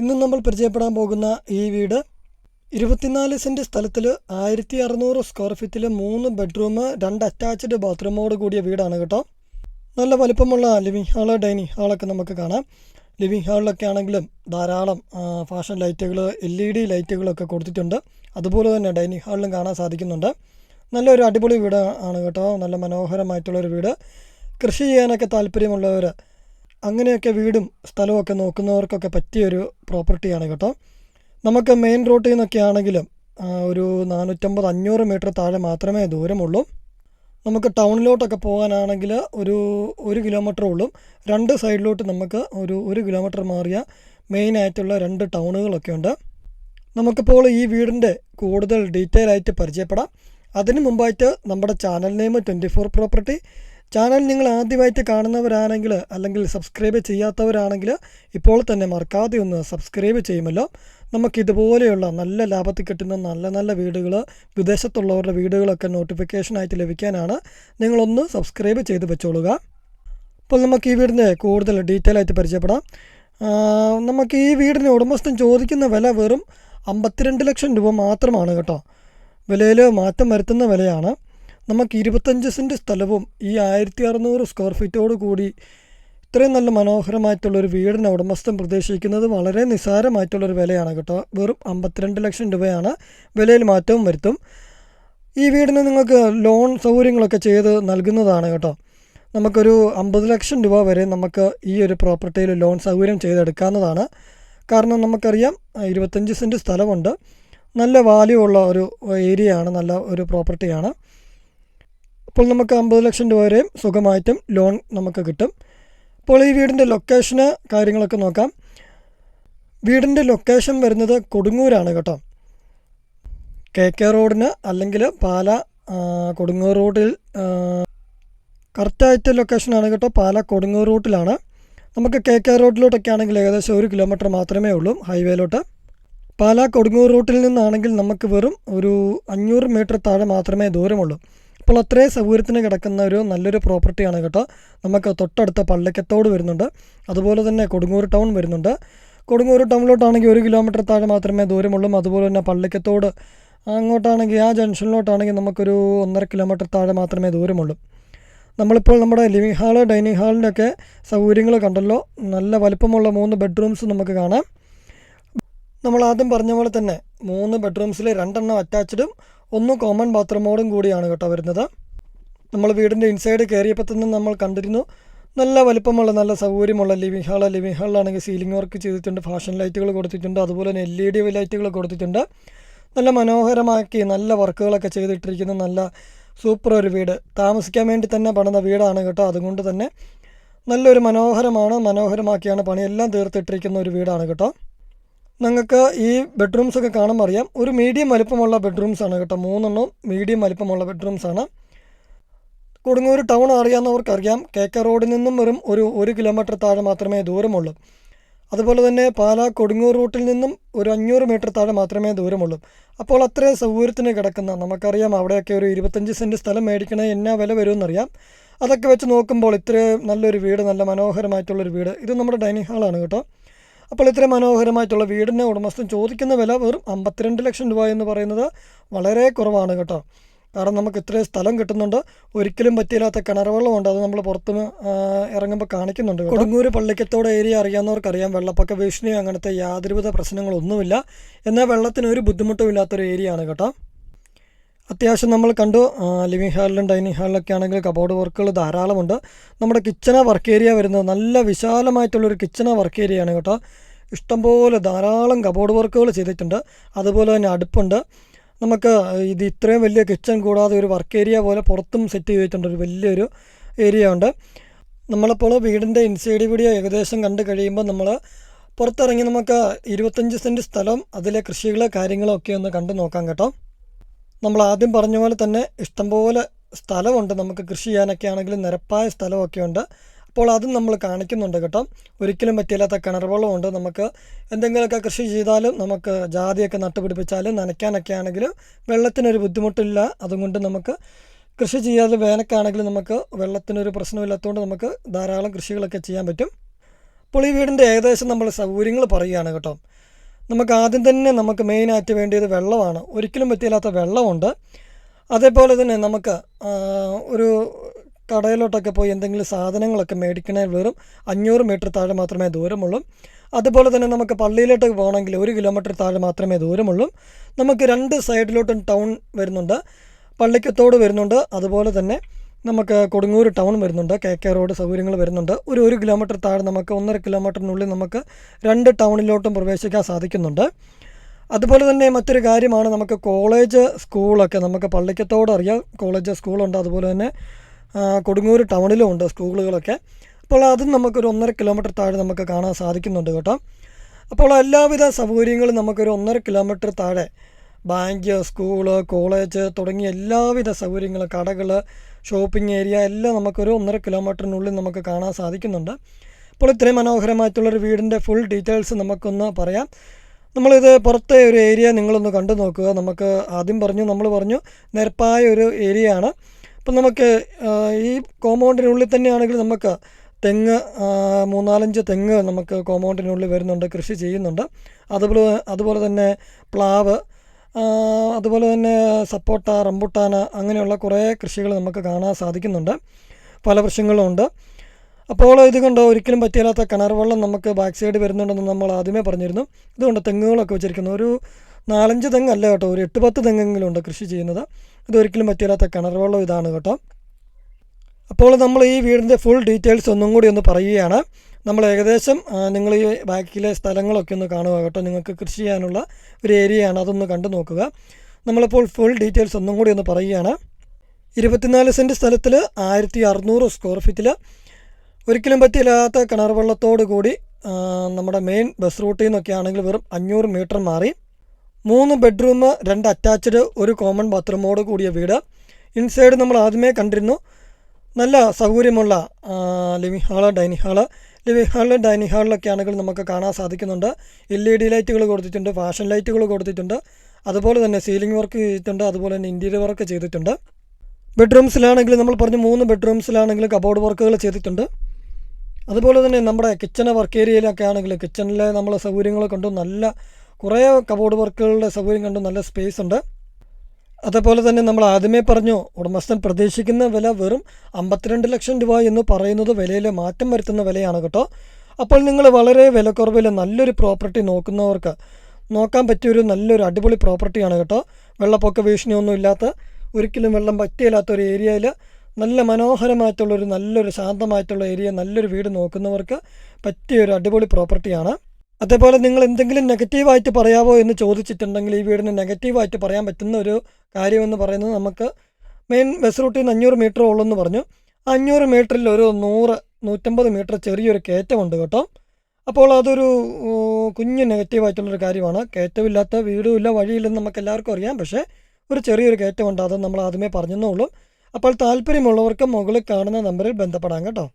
ഇന്ന് നമ്മൾ പരിചയപ്പെടാൻ പോകുന്ന ഈ വീട് ഇരുപത്തിനാല് സെന്റ് സ്ഥലത്തിൽ ആയിരത്തി അറുന്നൂറ് സ്ക്വയർ ഫീറ്റിൽ മൂന്ന് ബെഡ്റൂം രണ്ട് അറ്റാച്ച്ഡ് ബാത്റൂമോട് കൂടിയ വീടാണ് കേട്ടോ. നല്ല വലിപ്പമുള്ള ലിവിങ് ഹാൾ ഡൈനിങ് ഹാളൊക്കെ നമുക്ക് കാണാം. ലിവിങ് ഹാളിലൊക്കെ ആണെങ്കിലും ധാരാളം ഫാഷൻ ലൈറ്റുകൾ എൽ ഇ ഡി ലൈറ്റുകളൊക്കെ കൊടുത്തിട്ടുണ്ട്. അതുപോലെ തന്നെ ഡൈനിങ് ഹാളിലും കാണാൻ സാധിക്കുന്നുണ്ട്. നല്ലൊരു അടിപൊളി വീട് ആണ് കേട്ടോ. നല്ല മനോഹരമായിട്ടുള്ളൊരു വീട്. കൃഷി ചെയ്യാനൊക്കെ താല്പര്യമുള്ളവർ അങ്ങനെയൊക്കെ വീടും സ്ഥലമൊക്കെ നോക്കുന്നവർക്കൊക്കെ പറ്റിയൊരു പ്രോപ്പർട്ടിയാണ് കേട്ടോ. നമുക്ക് മെയിൻ റോട്ടിൽ നിന്നൊക്കെ ആണെങ്കിലും ഒരു നാനൂറ്റമ്പത് അഞ്ഞൂറ് മീറ്റർ താഴെ മാത്രമേ ദൂരമുള്ളൂ. നമുക്ക് ടൗണിലോട്ടൊക്കെ പോകാനാണെങ്കിൽ ഒരു ഒരു കിലോമീറ്റർ ഉള്ളൂ. രണ്ട് സൈഡിലോട്ട് നമുക്ക് ഒരു ഒരു കിലോമീറ്റർ മാറിയ മെയിൻ ആയിട്ടുള്ള രണ്ട് ടൗണുകളൊക്കെ ഉണ്ട്. നമുക്കിപ്പോൾ ഈ വീടിന്റെ കൂടുതൽ ഡീറ്റെയിൽ ആയിട്ട് പരിചയപ്പെടാം. അതിന് മുമ്പായിട്ട് നമ്മുടെ channel name twenty four property channel നിങ്ങൾ ആദ്യമായിട്ട് കാണുന്നവരാണെങ്കിൽ അല്ലെങ്കിൽ സബ്സ്ക്രൈബ് ചെയ്യാത്തവരാണെങ്കിൽ ഇപ്പോൾ തന്നെ മറക്കാതെ ഒന്ന് സബ്സ്ക്രൈബ് ചെയ്യുമല്ലോ. നമുക്ക് ഇതുപോലെയുള്ള നല്ല ലാഭത്തിൽ കിട്ടുന്ന നല്ല നല്ല വീടുകൾ വിദേശത്തുള്ളവരുടെ വീടുകളൊക്കെ നോട്ടിഫിക്കേഷനായിട്ട് ലഭിക്കാനാണ് നിങ്ങളൊന്ന് സബ്സ്ക്രൈബ് ചെയ്ത് വെച്ചോളുക. അപ്പോൾ നമുക്ക് ഈ വീടിന്റെ കൂടുതൽ ഡീറ്റെയിൽ ആയിട്ട് പരിചയപ്പെടാം. നമുക്ക് ഈ വീടിന് ഉടമസ്ഥൻ ചോദിക്കുന്ന വില വെറും അമ്പത്തിരണ്ട് ലക്ഷം രൂപ മാത്രമാണ് കേട്ടോ. വിലയിൽ മാറ്റം വരുത്തുന്ന വിലയാണ്. നമുക്ക് ഇരുപത്തഞ്ച് സെന്റ് സ്ഥലവും ഈ ആയിരത്തി അറുന്നൂറ് സ്ക്വയർ ഫീറ്റോട് കൂടി ഇത്രയും നല്ല മനോഹരമായിട്ടുള്ളൊരു വീടിന് ഉടമസ്ഥൻ പ്രതീക്ഷിക്കുന്നത് വളരെ നിസ്സാരമായിട്ടുള്ളൊരു വിലയാണ് കേട്ടോ. വെറും അമ്പത്തിരണ്ട് ലക്ഷം രൂപയാണ് വിലയിൽ മാറ്റവും വരുത്തും. ഈ വീടിന് നിങ്ങൾക്ക് ലോൺ സൗകര്യങ്ങളൊക്കെ ചെയ്ത് നൽകുന്നതാണ് കേട്ടോ. നമുക്കൊരു അമ്പത് ലക്ഷം രൂപ വരെ നമുക്ക് ഈ ഒരു പ്രോപ്പർട്ടിയിൽ ലോൺ സൗകര്യം ചെയ്തെടുക്കാവുന്നതാണ്. കാരണം നമുക്കറിയാം ഇരുപത്തഞ്ച് സെന്റ് സ്ഥലമുണ്ട്. നല്ല വാല്യൂ ഉള്ള ഒരു ഏരിയയാണ് നല്ല ഒരു പ്രോപ്പർട്ടിയാണ് അപ്പോൾ നമുക്ക് അമ്പത് ലക്ഷം രൂപ വരെയും സുഖമായിട്ടും ലോൺ നമുക്ക് കിട്ടും. അപ്പോൾ ഈ വീടിന്റെ ലൊക്കേഷന് കാര്യങ്ങളൊക്കെ നോക്കാം. വീടിന്റെ ലൊക്കേഷൻ വരുന്നത് കൊടുങ്ങൂരാണ് കേട്ടോ. കെ കെ റോഡിന് അല്ലെങ്കിൽ പാല കൊടുങ്ങൂർ റൂട്ടിൽ കറക്റ്റായിട്ട് ലൊക്കേഷനാണ് കേട്ടോ. പാല കൊടുങ്ങൂർ റൂട്ടിലാണ്. നമുക്ക് കെ കെ റോഡിലോട്ടൊക്കെ ആണെങ്കിൽ ഏകദേശം ഒരു കിലോമീറ്റർ മാത്രമേ ഉള്ളൂ ഹൈവേയിലോട്ട് പാല കൊടുങ്ങൂർ റൂട്ടിൽ നിന്നാണെങ്കിൽ നമുക്ക് വെറും ഒരു അഞ്ഞൂറ് മീറ്റർ താഴെ മാത്രമേ ദൂരമുള്ളൂ. അപ്പോൾ അത്രയും സൗകര്യത്തിന് കിടക്കുന്ന ഒരു നല്ലൊരു പ്രോപ്പർട്ടിയാണ് കേട്ടോ. നമുക്ക് തൊട്ടടുത്ത പള്ളിക്കത്തോട് വരുന്നുണ്ട്. അതുപോലെ തന്നെ കൊടുങ്ങൂർ ടൗൺ വരുന്നുണ്ട്. കൊടുങ്ങൂർ ടൗണിലോട്ടാണെങ്കിൽ ഒരു കിലോമീറ്റർ താഴെ മാത്രമേ ദൂരമുള്ളൂ. അതുപോലെ തന്നെ പള്ളിക്കത്തോട് അങ്ങോട്ടാണെങ്കിൽ ആ ജംഗ്ഷനിലോട്ടാണെങ്കിൽ നമുക്കൊരു ഒന്നര കിലോമീറ്റർ താഴെ മാത്രമേ ദൂരമുള്ളൂ. നമ്മളിപ്പോൾ നമ്മുടെ ലിവിങ് ഹാൾ ഡൈനിങ് ഹാളിന്റെ ഒക്കെ സൗകര്യങ്ങൾ കണ്ടല്ലോ. നല്ല വലിപ്പമുള്ള മൂന്ന് ബെഡ്റൂംസ് നമുക്ക് കാണാം. നമ്മൾ ആദ്യം പറഞ്ഞ പോലെ തന്നെ മൂന്ന് ബെഡ്റൂംസിൽ രണ്ടെണ്ണം അറ്റാച്ച്ഡും ഒന്ന് കോമൺ ബാത്റൂമോടും കൂടിയാണ് കേട്ടോ വരുന്നത്. നമ്മൾ വീടിന്റെ ഇൻസൈഡ് കയറിയപ്പോൾ തന്നെ നമ്മൾ കണ്ടിരുന്നു നല്ല വലിപ്പമുള്ള നല്ല സൗകര്യമുള്ള ലിവിങ് ഹാൾ ലിവിങ് ഹാളിലാണെങ്കിൽ സീലിംഗ് വർക്ക് ചെയ്തിട്ടുണ്ട് ഫാഷൻ ലൈറ്റുകൾ കൊടുത്തിട്ടുണ്ട് അതുപോലെ തന്നെ എൽ ഇ ഡി ലൈറ്റുകൾ കൊടുത്തിട്ടുണ്ട്. നല്ല മനോഹരമാക്കി നല്ല വർക്കുകളൊക്കെ ചെയ്തിട്ടിരിക്കുന്ന നല്ല സൂപ്പർ ഒരു വീട്. താമസിക്കാൻ വേണ്ടി തന്നെ പണിത വീടാണ് കേട്ടോ അതുകൊണ്ട് തന്നെ നല്ലൊരു മനോഹരമാണ് മനോഹരമാക്കിയാണ് പണിയെല്ലാം തീർത്തിട്ടിരിക്കുന്ന ഒരു വീടാണ് കേട്ടോ. നിങ്ങൾക്ക് ഈ ബെഡ്റൂംസ് ഒക്കെ കാണുമ്പോൾ അറിയാം. ഒരു മീഡിയം വലിപ്പമുള്ള ബെഡ്റൂംസ് ആണ് കേട്ടോ. മൂന്നെണ്ണം മീഡിയം വലിപ്പമുള്ള ബെഡ്റൂംസ് ആണ്. കൊടുങ്ങൂർ ടൗൺ അറിയാവുന്നവർക്കറിയാം. കെ കെ റോഡിൽ നിന്നും വെറും ഒരു ഒരു കിലോമീറ്റർ താഴെ മാത്രമേ ദൂരമുള്ളൂ. അതുപോലെ തന്നെ പാലാ കൊടുങ്ങൂർ റൂട്ടിൽ നിന്നും ഒരു അഞ്ഞൂറ് മീറ്റർ താഴെ മാത്രമേ ദൂരമുള്ളൂ. അപ്പോൾ അത്രയും സൗകര്യത്തിന് കിടക്കുന്ന നമുക്കറിയാം അവിടെയൊക്കെ ഒരു ഇരുപത്തഞ്ച് സെന്റ് സ്ഥലം മേടിക്കണേ എന്നാ വില വരുമെന്നറിയാം. അതൊക്കെ വെച്ച് നോക്കുമ്പോൾ ഇത്രയും നല്ലൊരു വീട് നല്ല മനോഹരമായിട്ടുള്ളൊരു വീട്. ഇത് നമ്മുടെ ഡൈനിങ് ഹാളാണ് കേട്ടോ. അപ്പോൾ ഇത്ര മനോഹരമായിട്ടുള്ള വീടിന്റെ ഉടമസ്ഥൻ ചോദിക്കുന്ന വില വെറും അമ്പത്തിരണ്ട് ലക്ഷം രൂപ എന്ന് പറയുന്നത് വളരെ കുറവാണ് കേട്ടോ. കാരണം നമുക്ക് ഇത്രയും സ്ഥലം കിട്ടുന്നുണ്ട്. ഒരിക്കലും പറ്റിയില്ലാത്ത കിണർ വെള്ളമുണ്ട് അത് നമ്മൾ പുറത്തുനിന്ന് ഇറങ്ങുമ്പോൾ കാണിക്കുന്നുണ്ട്. കൊടുങ്ങൂര് പള്ളിക്കത്തോട് ഏരിയ അറിയാവുന്നവർക്കറിയാം. വെള്ളപ്പൊക്ക ഭീഷണിയോ അങ്ങനത്തെ യാതൊരുവിധ പ്രശ്നങ്ങളൊന്നുമില്ല. എന്നാൽ വെള്ളത്തിന് ഒരു ബുദ്ധിമുട്ടും ഇല്ലാത്തൊരു ഏരിയയാണ് കേട്ടോ. അത്യാവശ്യം നമ്മൾ കണ്ടു ലിവിങ് ഹാളിലും ഡൈനിങ് ഹാളിലൊക്കെ ആണെങ്കിൽ കബോർഡ് വർക്കുകൾ ധാരാളമുണ്ട്. നമ്മുടെ കിച്ചണ വർക്ക് ഏരിയ വരുന്നത് നല്ല വിശാലമായിട്ടുള്ളൊരു കിച്ചണ വർക്ക് ഏരിയയാണ് കേട്ടോ. ഇഷ്ടംപോലെ ധാരാളം കബോർഡ് വർക്കുകൾ ചെയ്തിട്ടുണ്ട്. അതുപോലെ തന്നെ അടുപ്പുണ്ട്. നമുക്ക് ഇത് ഇത്രയും വലിയ കിച്ചൺ കൂടാതെ ഒരു വർക്ക് ഏരിയ പോലെ പുറത്തും സെറ്റ് ചെയ്തിട്ടുണ്ട്. ഒരു വലിയൊരു ഏരിയ ഉണ്ട്. നമ്മളിപ്പോൾ വീടിന്റെ ഇൻസൈഡ് വീഡിയോ ഏകദേശം കണ്ടു കഴിയുമ്പോൾ നമ്മൾ പുറത്തിറങ്ങി നമുക്ക് ഇരുപത്തഞ്ച് സെന്റ് സ്ഥലം അതിലെ കൃഷികൾ കാര്യങ്ങളൊക്കെ ഒന്ന് കണ്ടു നോക്കാം കേട്ടോ. നമ്മൾ ആദ്യം പറഞ്ഞ പോലെ തന്നെ ഇഷ്ടംപോലെ സ്ഥലമുണ്ട്. നമുക്ക് കൃഷി ചെയ്യാനൊക്കെ ആണെങ്കിലും നിരപ്പായ സ്ഥലമൊക്കെ ഉണ്ട്. അപ്പോൾ അതും നമ്മൾ കാണിക്കുന്നുണ്ട് കേട്ടോ. ഒരിക്കലും പറ്റില്ലാത്ത കിണർ വെള്ളമുണ്ട് നമുക്ക് എന്തെങ്കിലുമൊക്കെ കൃഷി ചെയ്താലും നമുക്ക് ജാതിയൊക്കെ നട്ടുപിടിപ്പിച്ചാലും നനയ്ക്കാനൊക്കെ ആണെങ്കിലും വെള്ളത്തിനൊരു ബുദ്ധിമുട്ടില്ല. അതുകൊണ്ട് നമുക്ക് കൃഷി ചെയ്യാതെ വേനക്കാണെങ്കിലും നമുക്ക് വെള്ളത്തിനൊരു പ്രശ്നമില്ലാത്തതുകൊണ്ട് നമുക്ക് ധാരാളം കൃഷികളൊക്കെ ചെയ്യാൻ പറ്റും. അപ്പോൾ ഈ വീടിന്റെ ഏകദേശം നമ്മൾ സൗകര്യങ്ങൾ പറയുകയാണ് കേട്ടോ. നമുക്ക് ആദ്യം തന്നെ നമുക്ക് മെയിനായിട്ട് വേണ്ടിയത് വെള്ളമാണ്. ഒരിക്കലും പറ്റിയില്ലാത്ത വെള്ളമുണ്ട്. അതേപോലെ തന്നെ നമുക്ക് ഒരു കടയിലോട്ടൊക്കെ പോയി എന്തെങ്കിലും സാധനങ്ങളൊക്കെ മേടിക്കണേ വെറും അഞ്ഞൂറ് മീറ്റർ താഴെ മാത്രമേ ദൂരമുള്ളൂ. അതുപോലെ തന്നെ നമുക്ക് പള്ളിയിലോട്ട് പോകണമെങ്കിൽ ഒരു കിലോമീറ്റർ താഴെ മാത്രമേ ദൂരമുള്ളൂ. നമുക്ക് രണ്ട് സൈഡിലോട്ടും ടൗൺ വരുന്നുണ്ട്. പള്ളിക്കത്തോട് വരുന്നുണ്ട്. അതുപോലെ തന്നെ നമുക്ക് കൊടുങ്ങൂർ ടൗൺ വരുന്നുണ്ട്. കെ കെ റോഡ് സൗകര്യങ്ങൾ വരുന്നുണ്ട്. ഒരു ഒരു കിലോമീറ്റർ താഴെ നമുക്ക് ഒന്നര കിലോമീറ്ററിനുള്ളിൽ നമുക്ക് രണ്ട് ടൗണിലോട്ടും പ്രവേശിക്കാൻ സാധിക്കുന്നുണ്ട്. അതുപോലെ തന്നെ മറ്റൊരു കാര്യമാണ് നമുക്ക് കോളേജ് സ്കൂളൊക്കെ നമുക്ക് പള്ളിക്കത്തോട് അറിയാം. കോളേജ് സ്കൂളുണ്ട്. അതുപോലെ തന്നെ കൊടുങ്ങൂർ ടൗണിലും ഉണ്ട് സ്കൂളുകളൊക്കെ. അപ്പോൾ അതും നമുക്കൊരു ഒന്നര കിലോമീറ്റർ താഴെ നമുക്ക് കാണാൻ സാധിക്കുന്നുണ്ട് കേട്ടോ. അപ്പോൾ എല്ലാവിധ സൗകര്യങ്ങളും നമുക്കൊരു ഒന്നര കിലോമീറ്റർ താഴെ ബാങ്ക് സ്കൂൾ കോളേജ് തുടങ്ങിയ എല്ലാവിധ സൗകര്യങ്ങളും കടകൾ ഷോപ്പിംഗ് ഏരിയ എല്ലാം നമുക്കൊരു ഒന്നര കിലോമീറ്ററിനുള്ളിൽ നമുക്ക് കാണാൻ സാധിക്കുന്നുണ്ട്. അപ്പോൾ ഇത്രയും മനോഹരമായിട്ടുള്ളൊരു വീടിന്റെ ഫുൾ ഡീറ്റെയിൽസ് നമുക്കൊന്ന് പറയാം. നമ്മളിത് പുറത്തെ ഒരു ഏരിയ നിങ്ങളൊന്ന് കണ്ടു നോക്കുക. നമുക്ക് ആദ്യം പറഞ്ഞു നമ്മൾ പറഞ്ഞു നിരപ്പായ ഒരു ഏരിയ ആണ് അപ്പം നമുക്ക് ഈ കോമ്പൗണ്ടിനുള്ളിൽ തന്നെയാണെങ്കിൽ നമുക്ക് തെങ്ങ് മൂന്നാലഞ്ച് തെങ്ങ് നമുക്ക് കോമ്പൗണ്ടിനുള്ളിൽ വരുന്നുണ്ട് കൃഷി ചെയ്യുന്നുണ്ട്. അതുപോലെ അതുപോലെ തന്നെ പ്ലാവ് അതുപോലെ തന്നെ സപ്പോട്ട റംബുട്ടാന അങ്ങനെയുള്ള കുറേ കൃഷികൾ നമുക്ക് കാണാൻ സാധിക്കുന്നുണ്ട്. പല വൃക്ഷങ്ങളും ഉണ്ട്. അപ്പോൾ ഇത് കണ്ടോ ഒരിക്കലും പറ്റിയാത്ത കിണർ വെള്ളം നമുക്ക് ബാക്ക് സൈഡ് വരുന്നുണ്ടെന്ന് നമ്മൾ ആദ്യമേ പറഞ്ഞിരുന്നു. ഇതുകൊണ്ട് തെങ്ങുകളൊക്കെ വെച്ചിരിക്കുന്നു. ഒരു നാലഞ്ച് തെങ്ങല്ല കേട്ടോ ഒരു എട്ട് പത്ത് തെങ്ങെങ്കിലും ഉണ്ട് കൃഷി ചെയ്യുന്നത്. ഇതൊരിക്കലും പറ്റിയാത്ത കിണർ വെള്ളം ഇതാണ് കേട്ടോ. അപ്പോൾ നമ്മൾ ഈ വീടിന്റെ ഫുൾ ഡീറ്റെയിൽസ് ഒന്നും കൂടി ഒന്ന് പറയുകയാണ്. നമ്മൾ ഏകദേശം നിങ്ങൾ ഈ ബാക്കിലെ സ്ഥലങ്ങളൊക്കെ ഒന്ന് കാണുക കേട്ടോ. നിങ്ങൾക്ക് കൃഷി ചെയ്യാനുള്ള ഒരു ഏരിയയാണ് അതൊന്ന് കണ്ടു നോക്കുക. നമ്മളിപ്പോൾ ഫുൾ ഡീറ്റെയിൽസ് ഒന്നും കൂടി ഒന്ന് പറയുകയാണ്. ഇരുപത്തിനാല് സെന്റ് സ്ഥലത്തിൽ ആയിരത്തി അറുന്നൂറ് സ്ക്വയർ ഫീറ്റിൽ ഒരിക്കലും പറ്റിയില്ലാത്ത കിണർ വെള്ളത്തോട് കൂടി നമ്മുടെ മെയിൻ ബസ് റൂട്ടിൽ നിന്നൊക്കെ ആണെങ്കിൽ വെറും അഞ്ഞൂറ് മീറ്റർ മാറി. മൂന്ന് ബെഡ്റൂം രണ്ട് അറ്റാച്ച്ഡ് ഒരു കോമൺ ബാത്റൂമോട് കൂടിയ വീട്. ഇൻസൈഡ് നമ്മൾ ആദ്യമേ കണ്ടിരുന്നു നല്ല സൗകര്യമുള്ള living hall dining hall. Living ഹാളിലും dining ഹാളിലൊക്കെ ആണെങ്കിൽ നമുക്ക് കാണാൻ സാധിക്കുന്നുണ്ട്. എൽ ഇ ഡി ലൈറ്റുകൾ കൊടുത്തിട്ടുണ്ട് ഫാഷൻ ലൈറ്റുകൾ കൊടുത്തിട്ടുണ്ട്. അതുപോലെ തന്നെ സീലിംഗ് വർക്ക് ചെയ്തിട്ടുണ്ട് അതുപോലെ തന്നെ ഇന്റീരിയർ വർക്ക് ചെയ്തിട്ടുണ്ട്. ബെഡ്റൂംസിലാണെങ്കിൽ നമ്മൾ പറഞ്ഞു മൂന്ന് ബെഡ്റൂംസിലാണെങ്കിൽ കബോർഡ് വർക്കുകൾ ചെയ്തിട്ടുണ്ട്. അതുപോലെ തന്നെ നമ്മുടെ കിച്ചൺ വർക്ക് ഏരിയയിലൊക്കെ ആണെങ്കിൽ കിച്ചണിലെ നമ്മൾ സൗകര്യങ്ങൾ കണ്ടു നല്ല കുറേ കബോർഡ് വർക്കുകളുടെ സൗകര്യം കണ്ടു നല്ല സ്പേസ് ഉണ്ട്. അതേപോലെ തന്നെ നമ്മൾ ആദ്യമേ പറഞ്ഞു ഉടമസ്ഥൻ പ്രതീക്ഷിക്കുന്ന വില വെറും അമ്പത്തിരണ്ട് ലക്ഷം രൂപ എന്ന് പറയുന്നത് വിലയിൽ മാറ്റം വരുത്തുന്ന വിലയാണ് കേട്ടോ. അപ്പോൾ നിങ്ങൾ വളരെ വിലക്കുറവിൽ നല്ലൊരു പ്രോപ്പർട്ടി നോക്കുന്നവർക്ക് നോക്കാൻ പറ്റിയൊരു നല്ലൊരു അടിപൊളി പ്രോപ്പർട്ടിയാണ് കേട്ടോ. വെള്ളപ്പൊക്ക ഭീഷണിയൊന്നും ഇല്ലാത്ത ഒരിക്കലും വെള്ളം പറ്റിയില്ലാത്ത ഒരു ഏരിയയിൽ നല്ല മനോഹരമായിട്ടുള്ളൊരു നല്ലൊരു ശാന്തമായിട്ടുള്ള ഏരിയ നല്ലൊരു വീട് നോക്കുന്നവർക്ക് പറ്റിയൊരു അടിപൊളി പ്രോപ്പർട്ടിയാണ്. അതേപോലെ നിങ്ങൾ എന്തെങ്കിലും നെഗറ്റീവായിട്ട് പറയാമോ എന്ന് ചോദിച്ചിട്ടുണ്ടെങ്കിൽ ഈ വീടിന് നെഗറ്റീവായിട്ട് പറയാൻ പറ്റുന്ന ഒരു കാര്യമെന്ന് പറയുന്നത് നമുക്ക് മെയിൻ ബസ് റൂട്ടിൽ നിന്ന് അഞ്ഞൂറ് മീറ്റർ ഉള്ളെന്ന് പറഞ്ഞു. ആ അഞ്ഞൂറ് മീറ്ററിൽ ഒരു നൂറ് നൂറ്റമ്പത് മീറ്റർ ചെറിയൊരു കയറ്റമുണ്ട് കേട്ടോ. അപ്പോൾ അതൊരു കുഞ്ഞ് നെഗറ്റീവായിട്ടുള്ളൊരു കാര്യമാണ്. കയറ്റമില്ലാത്ത വീടുമില്ല വഴിയില്ലെന്ന് നമുക്ക് എല്ലാവർക്കും അറിയാം. പക്ഷേ ഒരു ചെറിയൊരു കയറ്റമുണ്ട്. അത് നമ്മൾ ആദ്യമേ പറഞ്ഞെന്നേ ഉള്ളൂ. അപ്പോൾ താല്പര്യമുള്ളവർക്ക് മുകളിൽ കാണുന്ന നമ്പറിൽ ബന്ധപ്പെടാം കേട്ടോ.